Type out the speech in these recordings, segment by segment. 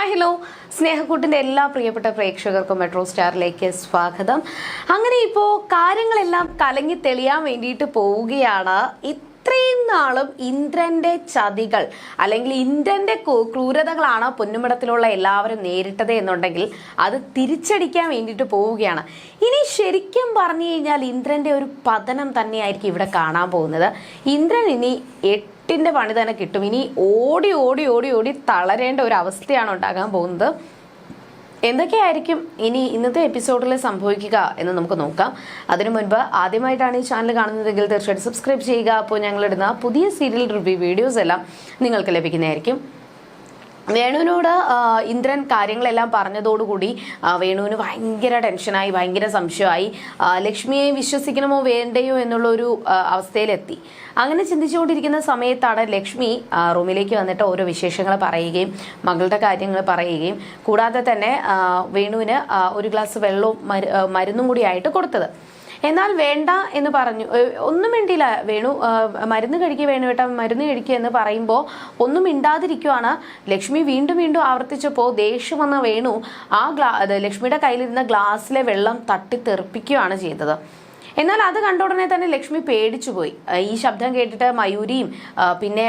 Hi hello സ്നേഹക്കൂട്ടിന്റെ എല്ലാ പ്രിയപ്പെട്ട പ്രേക്ഷകർക്കും മെട്രോ സ്റ്റാറിലേക്ക് സ്വാഗതം. അങ്ങനെ ഇപ്പോൾ കാര്യങ്ങളെല്ലാം കലങ്ങി തെളിയാൻ വേണ്ടിയിട്ട് പോവുകയാണ്. ഇത്രയും നാളും ഇന്ദ്രന്റെ ചതികൾ അല്ലെങ്കിൽ ഇന്ദ്രന്റെ ക്രൂരതകളാണ് പൊന്നുമിടത്തിലുള്ള എല്ലാവരും നേരിട്ടത് എന്നുണ്ടെങ്കിൽ അത് തിരിച്ചടിക്കാൻ വേണ്ടിയിട്ട് പോവുകയാണ്. ഇനി ശരിക്കും പറഞ്ഞു കഴിഞ്ഞാൽ ഇന്ദ്രന്റെ ഒരു പതനം തന്നെയായിരിക്കും ഇവിടെ കാണാൻ പോകുന്നത്. ഇന്ദ്രൻ ഇനി എട്ടിന്റെ പണി തന്നെ കിട്ടും. ഇനി ഓടി ഓടി ഓടി ഓടി തളരേണ്ട ഒരു അവസ്ഥയാണ് ഉണ്ടാകാൻ പോകുന്നത്. എന്തൊക്കെയായിരിക്കും ഇനി ഇന്നത്തെ എപ്പിസോഡിൽ സംഭവിക്കുക എന്ന് നമുക്ക് നോക്കാം. അതിനു മുൻപ് ആദ്യമായിട്ടാണ് ഈ ചാനൽ കാണുന്നതെങ്കിൽ തീർച്ചയായിട്ടും സബ്സ്ക്രൈബ് ചെയ്യുക. അപ്പോൾ ഞങ്ങളിടുന്ന പുതിയ സീരിയൽ റിവ്യൂ വീഡിയോസ് എല്ലാം നിങ്ങൾക്ക് ലഭിക്കുന്നതായിരിക്കും. വേണുവിനോട് ഇന്ദ്രൻ കാര്യങ്ങളെല്ലാം പറഞ്ഞതോടുകൂടി വേണുവിന് ഭയങ്കര ടെൻഷനായി ഭയങ്കര സംശയമായി. ലക്ഷ്മിയെ വിശ്വസിക്കണമോ വേണ്ടയോ എന്നുള്ള ഒരു ആ, അവസ്ഥയിലെത്തി. അങ്ങനെ ചിന്തിച്ചുകൊണ്ടിരിക്കുന്ന സമയത്താണ് ലക്ഷ്മി റൂമിലേക്ക് വന്നിട്ട് ഓരോ വിശേഷങ്ങൾ പറയുകയും മകളുടെ കാര്യങ്ങൾ പറയുകയും. കൂടാതെ തന്നെ വേണുവിന് ഒരു ഗ്ലാസ് വെള്ളവും മരുന്നും കൂടി ആയിട്ട് കൊടുത്തത്. എന്നാൽ വേണ്ട എന്ന് പറഞ്ഞു. ഒന്നും വേണ്ടിയില്ല വേണു. മരുന്ന് കഴിക്കുക വേണു കേട്ടോ മരുന്ന് കഴിക്കുക എന്ന് പറയുമ്പോൾ ഒന്നും മിണ്ടാതിരിക്കുവാണ്. ലക്ഷ്മി വീണ്ടും വീണ്ടും ആവർത്തിച്ചപ്പോൾ ദേഷ്യം വന്ന വേണു ആ ഗ്ലാ ലക്ഷ്മിയുടെ കയ്യിലിരുന്ന ഗ്ലാസ്സിലെ വെള്ളം തട്ടിത്തെറിപ്പിക്കുകയാണ് ചെയ്തത്. എന്നാൽ അത് കണ്ട ഉടനെ തന്നെ ലക്ഷ്മി പേടിച്ചു പോയി. ഈ ശബ്ദം കേട്ടിട്ട് മയൂരിയും പിന്നെ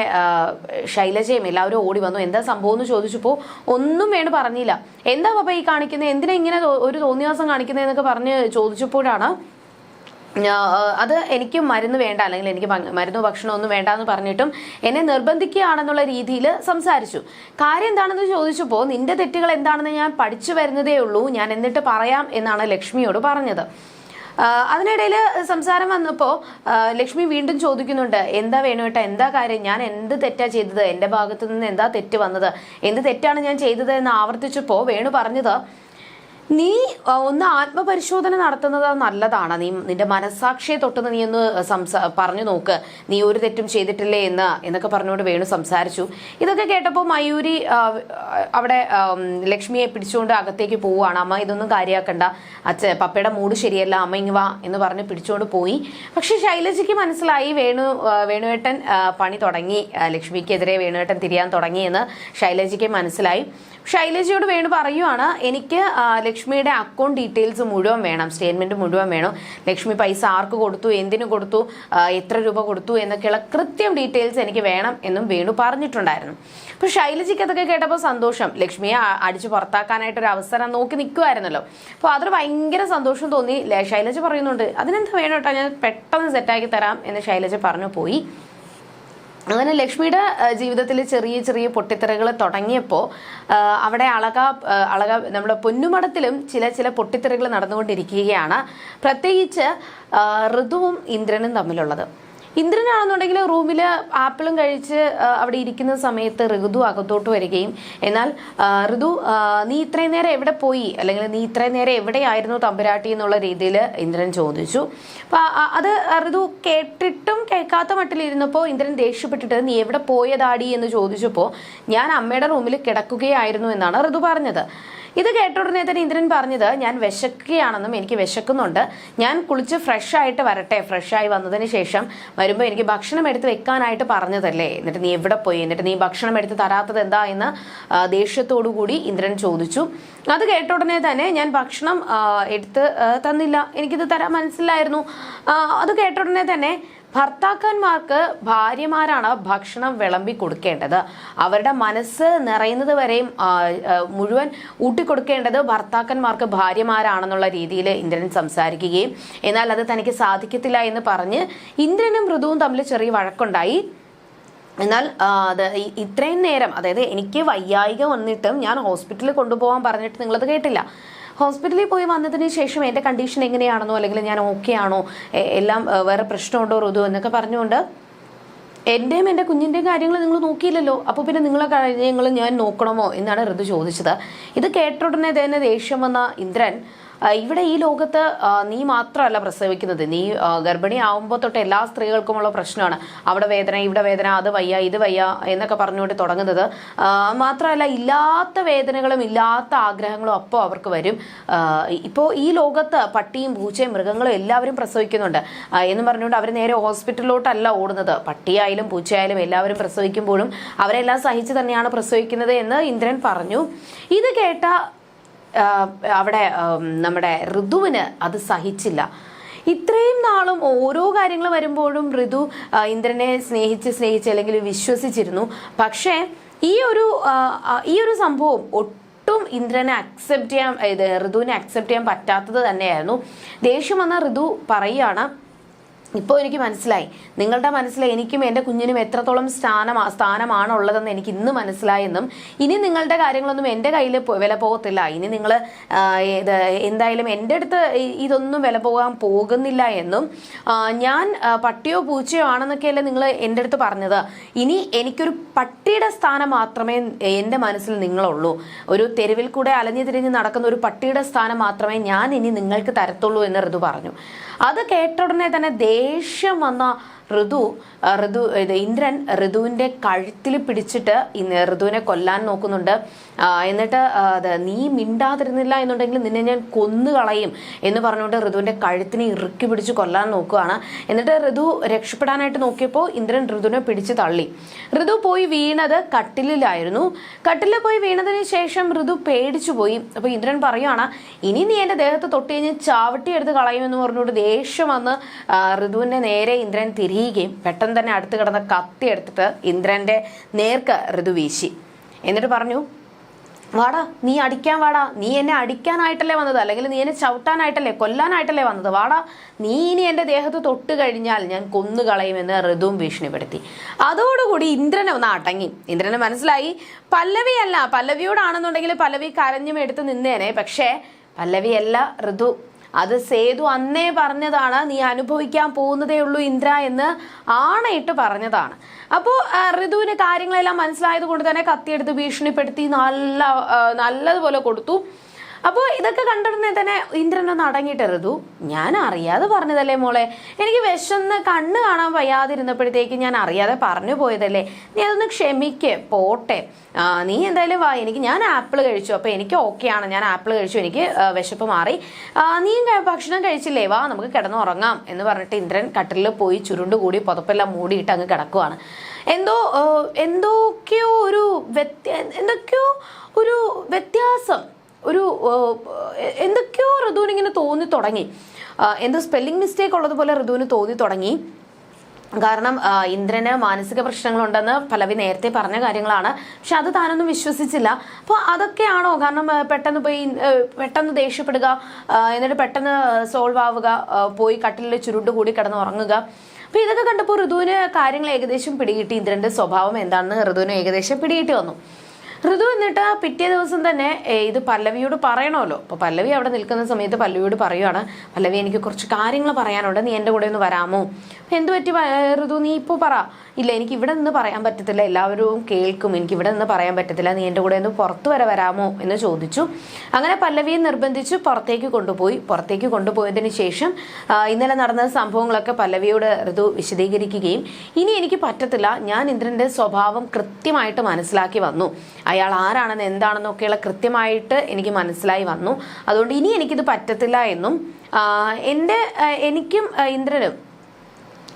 ശൈലജയും എല്ലാവരും ഓടി വന്നു. എന്താ സംഭവം എന്ന് ചോദിച്ചപ്പോൾ ഒന്നും വേണു പറഞ്ഞില്ല. എന്താ പപ്പ ഈ കാണിക്കുന്നത് എന്തിനാ ഇങ്ങനെ ഒരു തോന്നിയാസം കാണിക്കുന്നതെന്നൊക്കെ പറഞ്ഞ് ചോദിച്ചപ്പോഴാണ് അത് എനിക്ക് മരുന്ന് വേണ്ട അല്ലെങ്കിൽ എനിക്ക് മരുന്ന് ഭക്ഷണം ഒന്നും വേണ്ട എന്ന് പറഞ്ഞിട്ടും എന്നെ നിർബന്ധിക്കുകയാണെന്നുള്ള രീതിയിൽ സംസാരിച്ചു. കാര്യം എന്താണെന്ന് ചോദിച്ചപ്പോൾ നിന്റെ തെറ്റുകൾ എന്താണെന്ന് ഞാൻ പഠിച്ചു വരുന്നതേ ഉള്ളൂ ഞാൻ എന്നിട്ട് പറയാം എന്നാണ് ലക്ഷ്മിയോട് പറഞ്ഞത്. അതിനിടയിൽ സംസാരം വന്നപ്പോൾ ലക്ഷ്മി വീണ്ടും ചോദിക്കുന്നുണ്ട് എന്താ വേണുവേട്ട എന്താ കാര്യം? ഞാൻ എന്ത് തെറ്റാ ചെയ്തത്? എന്റെ ഭാഗത്തു നിന്ന് എന്താ തെറ്റ് വന്നത്? എന്ത് തെറ്റാണ് ഞാൻ ചെയ്തത്? എന്ന് ആവർത്തിച്ചപ്പോൾ വേണു പറഞ്ഞത് നീ ഒന്ന് ആത്മപരിശോധന നടത്തുന്നത് നല്ലതാണ്. നീ നിന്റെ മനസ്സാക്ഷിയെ തൊട്ട് നീ ഒന്ന് സംസാ പറഞ്ഞു നോക്ക്. നീ ഒരു തെറ്റും ചെയ്തിട്ടില്ലേ എന്ന് എന്നൊക്കെ പറഞ്ഞുകൊണ്ട് വേണു സംസാരിച്ചു. ഇതൊക്കെ കേട്ടപ്പോൾ മയൂരി അവിടെ ലക്ഷ്മിയെ പിടിച്ചുകൊണ്ട് അകത്തേക്ക് പോവുകയാണ്. അമ്മ ഇതൊന്നും കാര്യമാക്കണ്ട അച്ഛ പപ്പയുടെ മൂഡ് ശരിയല്ല. അമ്മ ഇങ്ങ് വാ എന്ന് പറഞ്ഞ് പിടിച്ചുകൊണ്ട് പോയി. പക്ഷെ ശൈലജയ്ക്ക് മനസ്സിലായി വേണു വേണുവേട്ടൻ പണി തുടങ്ങി. ലക്ഷ്മിക്കെതിരെ വേണുവേട്ടൻ തിരിയാൻ തുടങ്ങി എന്ന് ശൈലജയ്ക്ക് മനസ്സിലായി. ശൈലജയോട് വേണു പറയുവാണ് എനിക്ക് ലക്ഷ്മിയുടെ അക്കൗണ്ട് ഡീറ്റെയിൽസ് മുഴുവൻ വേണം സ്റ്റേറ്റ്മെന്റ് മുഴുവൻ വേണം. ലക്ഷ്മി പൈസ ആർക്ക് കൊടുത്തു എന്തിനു കൊടുത്തു എത്ര രൂപ കൊടുത്തു എന്നൊക്കെയുള്ള കൃത്യം ഡീറ്റെയിൽസ് എനിക്ക് വേണം എന്നും വേണു പറഞ്ഞിട്ടുണ്ടായിരുന്നു. അപ്പൊ ശൈലജയ്ക്ക് അതൊക്കെ കേട്ടപ്പോൾ സന്തോഷം. ലക്ഷ്മിയെ അടിച്ചു പുറത്താക്കാനായിട്ട് ഒരു അവസരം നോക്കി നിൽക്കുമായിരുന്നല്ലോ അപ്പോൾ അതൊരു ഭയങ്കര സന്തോഷം തോന്നി. ശൈലജ പറയുന്നുണ്ട് അതിനെന്താ വേണം കേട്ടോ ഞാൻ പെട്ടെന്ന് സെറ്റാക്കി തരാം എന്ന് ശൈലജ പറഞ്ഞു പോയി. അങ്ങനെ ലക്ഷ്മിയുടെ ജീവിതത്തിൽ ചെറിയ ചെറിയ പൊട്ടിത്തെറികൾ തുടങ്ങിയപ്പോൾ അവിടെ അളക അളക നമ്മുടെ പൊന്നുമടത്തിലും ചില ചില പൊട്ടിത്തെറികൾ നടന്നുകൊണ്ടിരിക്കുകയാണ്. പ്രത്യേകിച്ച് ഋതുവും ഇന്ദ്രനും തമ്മിലുള്ളത്. ഇന്ദ്രനാണെന്നുണ്ടെങ്കിൽ റൂമിൽ ആപ്പിളും കഴിച്ച് അവിടെ ഇരിക്കുന്ന സമയത്ത് ഋതു അകത്തോട്ട് വരികയും എന്നാൽ ഋതു നീ ഇത്രയും നേരം എവിടെ പോയി? അല്ലെങ്കിൽ നീ ഇത്രയും നേരം എവിടെയായിരുന്നു തമ്പുരാട്ടി എന്നുള്ള രീതിയിൽ ഇന്ദ്രൻ ചോദിച്ചു. അപ്പോൾ അത് ഋതു കേട്ടിട്ടും കേൾക്കാത്ത മട്ടിലിരുന്നപ്പോൾ ഇന്ദ്രൻ ദേഷ്യപ്പെട്ടിട്ട് നീ എവിടെ പോയതാടി? എന്ന് ചോദിച്ചപ്പോൾ ഞാൻ അമ്മയുടെ റൂമിൽ കിടക്കുകയായിരുന്നു എന്നാണ് ഋതു പറഞ്ഞത്. ഇത് കേട്ട ഉടനെ തന്നെ ഇന്ദ്രൻ പറഞ്ഞത് ഞാൻ വിശക്കുകയാണെന്നും എനിക്ക് വിശക്കുന്നുണ്ട്. ഞാൻ കുളിച്ച് ഫ്രഷ് ആയിട്ട് വരട്ടെ. ഫ്രഷ് ആയി വന്നതിന് ശേഷം വരുമ്പോൾ എനിക്ക് ഭക്ഷണം എടുത്ത് വെക്കാനായിട്ട് പറഞ്ഞതല്ലേ? എന്നിട്ട് നീ എവിടെ പോയി? എന്നിട്ട് നീ ഭക്ഷണം എടുത്ത് തരാത്തത് എന്താ? എന്ന് ദേഷ്യത്തോടു കൂടി ഇന്ദ്രൻ ചോദിച്ചു. അത് കേട്ട ഉടനെ തന്നെ ഞാൻ ഭക്ഷണം എടുത്ത് തന്നില്ല. എനിക്കിത് തരാൻ മനസ്സിലായിരുന്നു. അത് കേട്ട ഉടനെ തന്നെ ഭർത്താക്കന്മാർക്ക് ഭാര്യമാരാണ് ഭക്ഷണം വിളമ്പി കൊടുക്കേണ്ടത്. അവരുടെ മനസ്സ് നിറയുന്നത് വരെയും മുഴുവൻ ഊട്ടിക്കൊടുക്കേണ്ടത് ഭർത്താക്കന്മാർക്ക് ഭാര്യമാരാണെന്നുള്ള രീതിയിൽ ഇന്ദ്രൻ സംസാരിക്കുകയും എന്നാൽ അത് തനിക്ക് സാധിക്കത്തില്ല എന്ന് പറഞ്ഞ് ഇന്ദ്രനും മൃദുവും തമ്മിൽ ചെറിയ വഴക്കുണ്ടായി. എന്നാൽ ഇത്രയും നേരം അതായത് എനിക്ക് വയ്യായിക വന്നിട്ടും ഞാൻ ഹോസ്പിറ്റലിൽ കൊണ്ടുപോകാൻ പറഞ്ഞിട്ട് നിങ്ങളത് കേട്ടില്ല. ഹോസ്പിറ്റലിൽ പോയി വന്നതിന് ശേഷം എന്റെ കണ്ടീഷൻ എങ്ങനെയാണെന്നോ അല്ലെങ്കിൽ ഞാൻ ഓക്കെ ആണോ എല്ലാം വേറെ പ്രശ്നമുണ്ടോ ഋതു എന്നൊക്കെ പറഞ്ഞുകൊണ്ട് എന്റെയും എന്റെ കുഞ്ഞിന്റെയും കാര്യങ്ങൾ നിങ്ങൾ നോക്കിയില്ലല്ലോ. അപ്പോൾ പിന്നെ നിങ്ങളെ കാര്യങ്ങൾ ഞാൻ നോക്കണമോ എന്നാണ് ഋതു ചോദിച്ചത്. ഇത് കേട്ട ഉടനെ തന്നെ ദേഷ്യം വന്ന ഇന്ദ്രൻ ഇവിടെ ഈ ലോകത്ത് നീ മാത്രമല്ല പ്രസവിക്കുന്നത്. നീ ഗർഭിണി ആവുമ്പോൾ തൊട്ട് എല്ലാ സ്ത്രീകൾക്കുമുള്ള പ്രശ്നമാണ്. അവിടെ വേദന ഇവിടെ വേദന അത് വയ്യ ഇത് വയ്യ എന്നൊക്കെ പറഞ്ഞുകൊണ്ട് തുടങ്ങുന്നത്. മാത്രമല്ല ഇല്ലാത്ത വേദനകളും ഇല്ലാത്ത ആഗ്രഹങ്ങളും അപ്പോൾ അവർക്ക് വരും. ഇപ്പോൾ ഈ ലോകത്ത് പട്ടിയും പൂച്ചയും മൃഗങ്ങളും എല്ലാവരും പ്രസവിക്കുന്നുണ്ട്. എന്ന് പറഞ്ഞുകൊണ്ട് അവർ നേരെ ഹോസ്പിറ്റലിലോട്ടല്ല ഓടുന്നത്. പട്ടിയായാലും പൂച്ചയായാലും എല്ലാവരും പ്രസവിക്കുമ്പോഴും അവരെല്ലാം സഹിച്ച് തന്നെയാണ് പ്രസവിക്കുന്നത് എന്ന് ഇന്ദ്രൻ പറഞ്ഞു. ഇത് കേട്ട അവിടെ നമ്മുടെ ഋതുവിന് അത് സഹിച്ചില്ല. ഇത്രയും നാളും ഓരോ കാര്യങ്ങൾ വരുമ്പോഴും ഋതു ഇന്ദ്രനെ സ്നേഹിച്ച് സ്നേഹിച്ച് അല്ലെങ്കിൽ വിശ്വസിച്ചിരുന്നു. പക്ഷേ ഈ ഒരു ഈ ഒരു സംഭവം ഒട്ടും ഇന്ദ്രനെ അക്സെപ്റ്റ് ചെയ്യാൻ ഇത് ഋതുവിനെ അക്സെപ്റ്റ് ചെയ്യാൻ പറ്റാത്തത് തന്നെയായിരുന്നു. ദേഷ്യം വന്ന ഋതു പറയുകയാണ് ഇപ്പോൾ എനിക്ക് മനസ്സിലായി. നിങ്ങളുടെ മനസ്സിൽ എനിക്കും എന്റെ കുഞ്ഞിനും എത്രത്തോളം സ്ഥാനം സ്ഥാനമാണ് ഉള്ളതെന്ന് എനിക്ക് ഇന്ന് മനസ്സിലായെന്നും ഇനി നിങ്ങളുടെ കാര്യങ്ങളൊന്നും എന്റെ കയ്യിൽ വില പോകത്തില്ല. ഇനി നിങ്ങൾ എന്തായാലും എന്റെ അടുത്ത് ഇതൊന്നും വില പോകാൻ പോകുന്നില്ല എന്നും ഞാൻ പട്ടിയോ പൂച്ചയോ ആണെന്നൊക്കെയല്ലേ നിങ്ങൾ എന്റെ അടുത്ത് പറഞ്ഞത്. ഇനി എനിക്കൊരു പട്ടിയുടെ സ്ഥാനം മാത്രമേ എന്റെ മനസ്സിൽ നിങ്ങളുള്ളൂ. ഒരു തെരുവിൽ കൂടെ അലഞ്ഞു തിരിഞ്ഞ് നടക്കുന്ന ഒരു പട്ടിയുടെ സ്ഥാനം മാത്രമേ ഞാൻ ഇനി നിങ്ങൾക്ക് തരത്തുള്ളൂ എന്ന് ഋതു പറഞ്ഞു. അത് കേട്ട ഉടനെ തന്നെ ദേഷ്യം വന്ന ഋതു ഋതു ഇത് ഇന്ദ്രൻ ഋതുവിന്റെ കഴുത്തിൽ പിടിച്ചിട്ട് ഋതുവിനെ കൊല്ലാൻ നോക്കുന്നുണ്ട്. എന്നിട്ട് നീ മിണ്ടാതിരുന്നില്ല എന്നുണ്ടെങ്കിൽ നിന്നെ ഞാൻ കൊന്നു കളയും എന്ന് പറഞ്ഞുകൊണ്ട് ഋതുവിന്റെ കഴുത്തിനെ ഇറുക്കി പിടിച്ച് കൊല്ലാൻ നോക്കുകയാണ്. എന്നിട്ട് ഋതു രക്ഷപ്പെടാനായിട്ട് നോക്കിയപ്പോൾ ഇന്ദ്രൻ ഋതുവിനെ പിടിച്ച് തള്ളി. ഋതു പോയി വീണത് കട്ടിലിലായിരുന്നു. കട്ടിലിൽ പോയി വീണതിന് ശേഷം ഋതു പേടിച്ചു പോയി. അപ്പോൾ ഇന്ദ്രൻ പറയുകയാണ് ഇനി നീ എന്റെ ദേഹത്ത് തൊട്ട് കഴിഞ്ഞ് ചാവട്ടി എടുത്ത് കളയുമെന്ന് പറഞ്ഞുകൊണ്ട് ദേഷ്യം വന്ന് ഋതുവിന്റെ നേരെ ഇന്ദ്രൻ തിരിയുകയും പെട്ടെന്ന് തന്നെ അടുത്ത് കിടന്ന കത്തി എടുത്തിട്ട് ഇന്ദ്രന്റെ നേർക്ക് ഋതു വീശി. എന്നിട്ട് പറഞ്ഞു വാടാ നീ അടിക്കാൻ വാടാ. നീ എന്നെ അടിക്കാനായിട്ടല്ലേ വന്നത്? അല്ലെങ്കിൽ നീ എന്നെ ചവിട്ടാനായിട്ടല്ലേ കൊല്ലാനായിട്ടല്ലേ വന്നത്? വാടാ നീ ഇനി എന്റെ ദേഹത്ത് തൊട്ട് കഴിഞ്ഞാൽ ഞാൻ കൊന്നുകളയുമെന്ന് ഋതുവും ഭീഷണിപ്പെടുത്തി. അതോടുകൂടി ഇന്ദ്രനെ ഒന്ന് അടങ്ങി. ഇന്ദ്രനെ മനസ്സിലായി പല്ലവിയല്ല പല്ലവിയോടാണെന്നുണ്ടെങ്കിൽ പല്ലവി കരഞ്ഞും എടുത്ത് നിന്നേനെ. പക്ഷേ പല്ലവിയല്ല ഋതു. അത് സേതു അന്നേ പറഞ്ഞതാണ് നീ അനുഭവിക്കാൻ പോകുന്നതേ ഉള്ളൂ ഇന്ദ്ര എന്ന് ആണയിട്ട് പറഞ്ഞതാണ്. അപ്പോൾ ഋതുവിന് കാര്യങ്ങളെല്ലാം മനസ്സിലായത് കൊണ്ട് തന്നെ കത്തിയെടുത്ത് ഭീഷണിപ്പെടുത്തി നല്ല നല്ലതുപോലെ കൊടുത്തു. അപ്പോൾ ഇതൊക്കെ കണ്ടിടുന്നേ തന്നെ ഇന്ദ്രൻ ഒന്ന് അടങ്ങിയിട്ട് ഞാൻ അറിയാതെ പറഞ്ഞതല്ലേ മോളെ? എനിക്ക് വിശന്ന് കണ്ണ് കാണാൻ വയ്യാതിരുന്നപ്പോഴത്തേക്ക് ഞാൻ അറിയാതെ പറഞ്ഞു പോയതല്ലേ? നീ അതൊന്ന് ക്ഷമിക്ക് പോട്ടെ. നീ എന്തായാലും വാ. എനിക്ക് ഞാൻ ആപ്പിൾ കഴിച്ചു. അപ്പോൾ എനിക്ക് ഓക്കെയാണ്. ഞാൻ ആപ്പിൾ കഴിച്ചു. എനിക്ക് വിശപ്പ് മാറി. നീ ഭക്ഷണം കഴിച്ചില്ലേ? വാ നമുക്ക് കിടന്നുറങ്ങാം എന്ന് പറഞ്ഞിട്ട് ഇന്ദ്രൻ കട്ടിലിൽ പോയി ചുരുണ്ടുകൂടി പുതപ്പെല്ലാം മൂടിയിട്ട് അങ്ങ് കിടക്കുവാണ്. എന്തോ ആ, എന്തൊക്കെയോ ഒരു വ്യത്യ എന്തൊക്കെയോ ഒരു വ്യത്യാസം ഒരു ആ, എന്തൊക്കെയോ ഋതുവിന് ഇങ്ങനെ തോന്നി തുടങ്ങി. എന്തോ സ്പെല്ലിംഗ് മിസ്റ്റേക്ക് ഉള്ളതുപോലെ ഋതുവിന് തോന്നി തുടങ്ങി. കാരണം ഇന്ദ്രന് മാനസിക പ്രശ്നങ്ങളുണ്ടെന്ന് പലവി നേരത്തെ പറഞ്ഞ കാര്യങ്ങളാണ്. പക്ഷെ അത് താനൊന്നും വിശ്വസിച്ചില്ല. അപ്പോൾ അതൊക്കെയാണോ? കാരണം പെട്ടെന്ന് പോയി പെട്ടെന്ന് ദേഷ്യപ്പെടുക എന്നിട്ട് പെട്ടെന്ന് സോൾവ് ആവുക പോയി കട്ടിലിൽ ചുരുണ്ട് കൂടി കിടന്ന് ഉറങ്ങുക. അപ്പോൾ ഇതൊക്കെ കണ്ടപ്പോൾ ഋതുവിന് കാര്യങ്ങൾ ഏകദേശം പിടികിട്ടി. ഇന്ദ്രന്റെ സ്വഭാവം എന്താണെന്ന് ഋതുവിന് ഏകദേശം പിടികിട്ടി വന്നു. ഋതു എന്നിട്ട് പിറ്റേ ദിവസം തന്നെ ഇത് പല്ലവിയോട് പറയണമല്ലോ. അപ്പൊ പല്ലവി അവിടെ നിൽക്കുന്ന സമയത്ത് പല്ലവിയോട് പറയുവാണ് പല്ലവി എനിക്ക് കുറച്ച് കാര്യങ്ങൾ പറയാനുണ്ട്. നീ എന്റെ കൂടെ ഒന്ന് വരാമോ? എന്ത് പറ്റി ഋതു? നീ ഇപ്പോൾ പറ. ഇല്ല എനിക്ക് ഇവിടെ നിന്ന് പറയാൻ പറ്റത്തില്ല. എല്ലാവരും കേൾക്കും. എനിക്ക് ഇവിടെ നിന്ന് പറയാൻ പറ്റത്തില്ല. നീ എന്റെ കൂടെ ഒന്ന് പുറത്ത് വരെ വരാമോ എന്ന് ചോദിച്ചു. അങ്ങനെ പല്ലവിയെ നിർബന്ധിച്ച് പുറത്തേക്ക് കൊണ്ടുപോയി. പുറത്തേക്ക് കൊണ്ടുപോയതിന് ശേഷം ഇന്നലെ നടന്ന സംഭവങ്ങളൊക്കെ പല്ലവിയോട് ഋതു വിശദീകരിക്കുകയും ഇനി എനിക്ക് പറ്റത്തില്ല. ഞാൻ ഇന്ദ്രന്റെ സ്വഭാവം കൃത്യമായിട്ട് മനസ്സിലാക്കി വന്നു. അയാൾ ആരാണെന്ന് എന്താണെന്നൊക്കെയുള്ള കൃത്യമായിട്ട് എനിക്ക് മനസ്സിലായി വന്നു. അതുകൊണ്ട് ഇനി എനിക്കിത് പറ്റത്തില്ല എന്നും എന്റെ എനിക്കും ഇന്ദ്രനും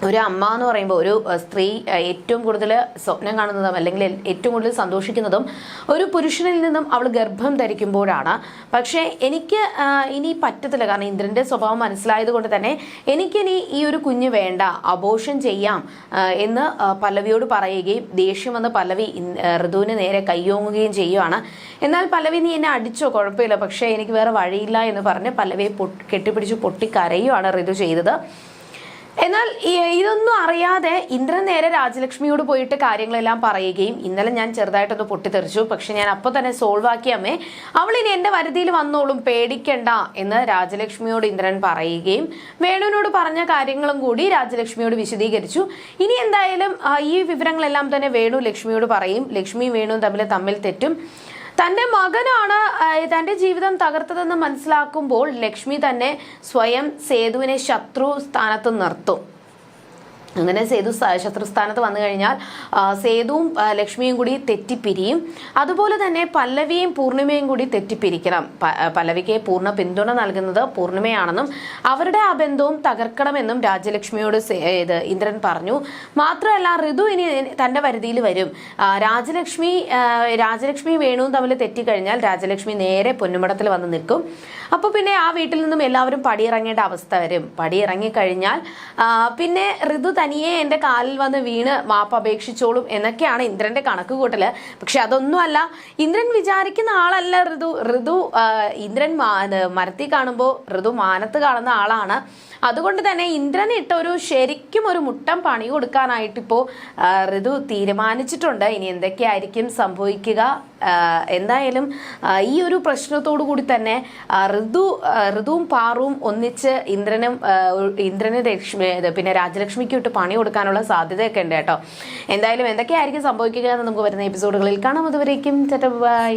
ഒരു അമ്മ എന്ന് പറയുമ്പോൾ ഒരു സ്ത്രീ ഏറ്റവും കൂടുതൽ സ്വപ്നം കാണുന്നതും അല്ലെങ്കിൽ ഏറ്റവും കൂടുതൽ സന്തോഷിക്കുന്നതും ഒരു പുരുഷനിൽ നിന്നും അവൾ ഗർഭം ധരിക്കുമ്പോഴാണ്. പക്ഷേ എനിക്ക് ഇനി പറ്റത്തില്ല. കാരണം ഇന്ദ്രന്റെ സ്വഭാവം മനസ്സിലായത് കൊണ്ട് തന്നെ എനിക്കിനി ഈ ഒരു കുഞ്ഞ് വേണ്ട അബോഷൻ ചെയ്യാം എന്ന് പല്ലവിയോട് പറയുകയും ദേഷ്യം വന്ന് പല്ലവി ഋതുവിന് നേരെ കയ്യോങ്ങുകയും ചെയ്യുവാണ്. എന്നാൽ പല്ലവി നീ എന്നെ അടിച്ചോ? കുഴപ്പമില്ല. പക്ഷേ എനിക്ക് വേറെ വഴിയില്ല എന്ന് പറഞ്ഞ് പല്ലവിയെ കെട്ടിപ്പിടിച്ച് പൊട്ടിക്കരയുവാണ് ഋതു ചെയ്തത്. എന്നാൽ ഇതൊന്നും അറിയാതെ ഇന്ദ്രൻ നേരെ രാജലക്ഷ്മിയോട് പോയിട്ട് കാര്യങ്ങളെല്ലാം പറയുകയും ഇന്നലെ ഞാൻ ചെറുതായിട്ടൊന്ന് പൊട്ടിത്തെറിച്ചു. പക്ഷെ ഞാൻ അപ്പോൾ തന്നെ സോൾവ് ആക്കി അമ്മേ. അവൾ ഇനി എന്റെ വരുതിയിൽ വന്നോളും പേടിക്കണ്ട എന്ന് രാജലക്ഷ്മിയോട് ഇന്ദ്രൻ പറയുകയും വേണുവിനോട് പറഞ്ഞ കാര്യങ്ങളും കൂടി രാജലക്ഷ്മിയോട് വിശദീകരിച്ചു. ഇനി എന്തായാലും ഈ വിവരങ്ങളെല്ലാം തന്നെ വേണു ലക്ഷ്മിയോട് പറയും. ലക്ഷ്മിയും വേണുവും തമ്മിൽ തമ്മിൽ തെറ്റും. തന്റെ മകനാണ് തന്റെ ജീവിതം തകർത്തതെന്ന് മനസ്സിലാക്കുമ്പോൾ ലക്ഷ്മി തന്നെ സ്വയം സേതുവിനെ ശത്രു സ്ഥാനത്ത് നിർത്തും. അങ്ങനെ സേതു ശത്രുസ്ഥാനത്ത് വന്നു കഴിഞ്ഞാൽ സേതുവും ലക്ഷ്മിയും കൂടി തെറ്റിപ്പിരിയും. അതുപോലെ തന്നെ പല്ലവിയും പൂർണിമയും കൂടി തെറ്റിപ്പിരിക്കണം. പല്ലവിക്ക് പൂർണ പിന്തുണ നൽകുന്നത് പൂർണിമയാണെന്നും അവരുടെ ആ ബന്ധവും തകർക്കണമെന്നും രാജലക്ഷ്മിയോട് ഇത് ഇന്ദ്രൻ പറഞ്ഞു. മാത്രമല്ല ഋതു ഇനി തന്റെ വരുതിയിൽ വരും. രാജലക്ഷ്മി രാജലക്ഷ്മി വേണുവും തമ്മിൽ തെറ്റിക്കഴിഞ്ഞാൽ രാജലക്ഷ്മി നേരെ പൊന്നുമടത്തിൽ വന്ന് നിൽക്കും. അപ്പോൾ പിന്നെ ആ വീട്ടിൽ നിന്നും എല്ലാവരും പടിയിറങ്ങേണ്ട അവസ്ഥ വരും. പടിയിറങ്ങിക്കഴിഞ്ഞാൽ പിന്നെ ഋതു തനിയെ എന്റെ കാലിൽ വന്ന് വീണ് മാപ്പ് അപേക്ഷിച്ചോളും എന്നൊക്കെയാണ് ഇന്ദ്രന്റെ കണക്ക് കൂട്ടൽ പക്ഷെ അതൊന്നുമല്ല. ഇന്ദ്രൻ വിചാരിക്കുന്ന ആളല്ല ഋതു. ഋതു ഇന്ദ്രൻ മരത്തിൽ കാണുമ്പോൾ ഋതു മാനത്ത് കാണുന്ന ആളാണ്. അതുകൊണ്ട് തന്നെ ഇന്ദ്രൻ ഇട്ട ഒരു ശരിക്കും ഒരു മുട്ടം പണി കൊടുക്കാനായിട്ടിപ്പോൾ ഋതു തീരുമാനിച്ചിട്ടുണ്ട്. ഇനി എന്തൊക്കെയായിരിക്കും സംഭവിക്കുക? എന്തായാലും ഈ ഒരു പ്രശ്നത്തോടു കൂടി തന്നെ ഋതു ഋതുവും പാറുവും ഒന്നിച്ച് ഇന്ദ്രനും ഇന്ദ്രന് ലക്ഷ്മി പിന്നെ രാജലക്ഷ്മിക്ക് ഇട്ട് പണി കൊടുക്കാനുള്ള സാധ്യതയൊക്കെ ഉണ്ട് കേട്ടോ. എന്തായാലും എന്തൊക്കെയായിരിക്കും സംഭവിക്കുക എന്ന് നമുക്ക് വരുന്ന എപ്പിസോഡുകളിൽ കാണാം. അതുവരേക്കും ബൈ.